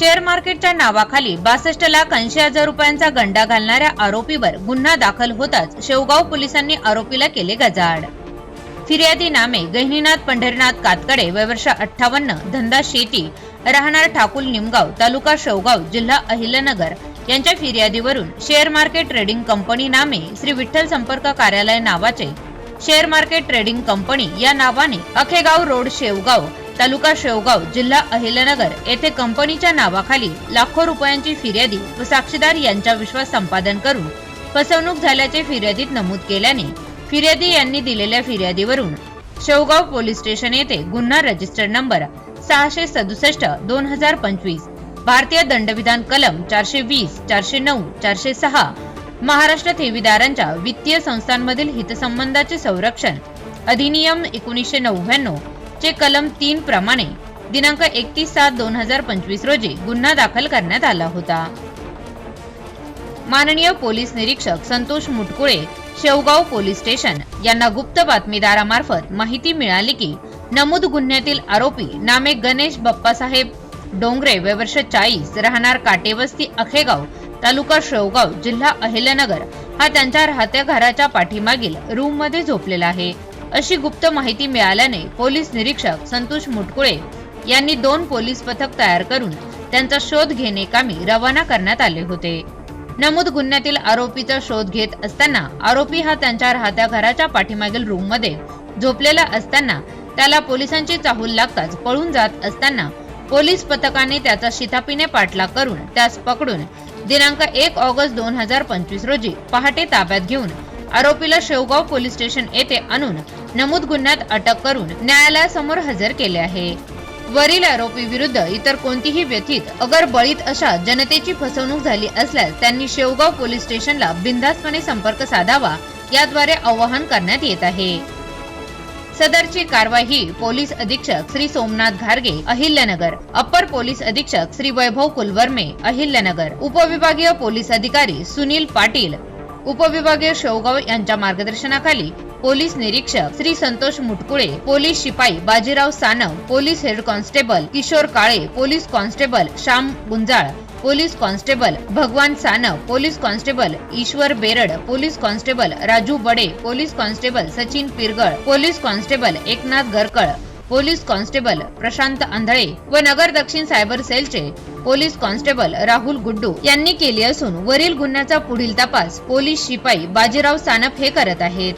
Share मार्केटच्या नावाखाली बासष्ट लाख ऐंशी हजार रुपयांचा गंडा घालणाऱ्या आरोपीवर गुन्हा दाखल होताच शेवगाव पोलिसांनी आरोपीला केले गजाआड. फिर्यादी नामे गहिनीनाथ पंढरीनाथ कातकडे वय वर्ष अठ्ठावन्न धंदा शेती राहणार ठाकूल निमगाव तालुका शेवगाव जिल्हा अहिलनगर यांच्या फिर्यादीवरून शेअर मार्केट ट्रेडिंग कंपनी नामे श्री विठ्ठल संपर्क कार्यालय नावाचे शेअर मार्केट ट्रेडिंग कंपनी या नावाने अखेगाव रोड शेवगाव तालुका शेवगाव जिल्हा अहिलनगर येथे कंपनीच्या नावाखाली लाखो रुपयांची फिर्यादी व साक्षीदार यांचा विश्वास संपादन करून फसवणूक झाल्याचे फिर्यादीत नमूद केल्याने फिर्यादी यांनी दिलेल्या फिर्यादीवरून शेवगाव पोलीस स्टेशन येथे गुन्हा रजिस्टर नंबर सहाशे सदुसष्ट दोन हजार पंचवीस भारतीय दंडविधान कलम चारशे वीस चारशे नऊ चारशे सहा महाराष्ट्र ठेवीदारांच्या वित्तीय संस्थांमधील हितसंबंधाचे संरक्षण अधिनियम एकोणीसशे नव्याण्णव चे कलम तीन प्रमाणे दिनांक एकतीस सात दोन हजार पंचवीस रोजी गुन्हा दाखल करण्यात आला होता. माननीय पोलीस निरीक्षक संतोष मुटकुळे शेवगाव पोलीस स्टेशन यांना गुप्त बातमीदारामार्फत माहिती मिळाली की नमूद गुन्ह्यातील आरोपी नामे गणेश बप्पासाहेब डोंगरे वय वर्ष चाळीस राहणार काटेवस्ती अखेगाव तालुका शेवगाव जिल्हा अहिल्यानगर हा त्यांच्या राहत्या घराच्या पाठीमागील रूममध्ये झोपलेला आहे. अशी गुप्त माहिती मिळाल्याने पोलीस निरीक्षक संतोष मुटकुळे यांनी दोन पोलीस पथक तयार करून त्यांचा शोध घेणे कामी रवाना करण्यात आले होते. नमूद गुन्ह्यातील आरोपीचा शोध घेत असताना आरोपी हा त्यांच्या राहत्या घराच्या पाठीमागील रूममध्ये झोपलेला असताना त्याला पोलिसांची चाहूल लागताच पळून जात असताना पोलीस पथकाने त्याचा शितापीने पाठलाग करून त्यास पकडून दिनांक एक ऑगस्ट दोन हजार पंचवीस रोजी पहाटे ताब्यात घेऊन आरोपीला शेवगाव पोलीस स्टेशन येथे आणून नमूद गुन्ह्यात अटक करून न्यायालयासमोर हजर केले आहे. वरील आरोपी विरुद्ध इतर कोणतीही व्यथित अगर बळीत अशा जनतेची फसवणूक झाली असल्यास त्यांनी शेवगाव पोलीस स्टेशनला बिनधास्तपणे संपर्क साधावा याद्वारे आवाहन करण्यात येत आहे. सदरची कारवाई ही पोलीस अधीक्षक श्री सोमनाथ घारगे अहिल्यानगर. अप्पर पोलीस अधीक्षक श्री वैभव कुलवर्मे अहिल्यानगर. उपविभागीय पोलीस अधिकारी सुनील पाटील. उपविभागीय शेवगाव यांच्या मार्गदर्शनाखाली पोलीस निरीक्षक श्री संतोष मुटकुळे पोलीस शिपाई Bajirao Sanav police head constable Kishor Kale police constable Shyam Gunjal police constable Bhagwan Sanav police constable Ishwar Berad police constable Raju Bade police constable Sachin Pirgal police constable Eknath Garkal police constable Prashant Andhale व नगर दक्षिण cyber सेलचे police constable Rahul Guddu यांनी केली असून वरील गुन्ह्याचा पुढील तपास पोलीस शिपाई बाजीराव सानप हे करत आहेत.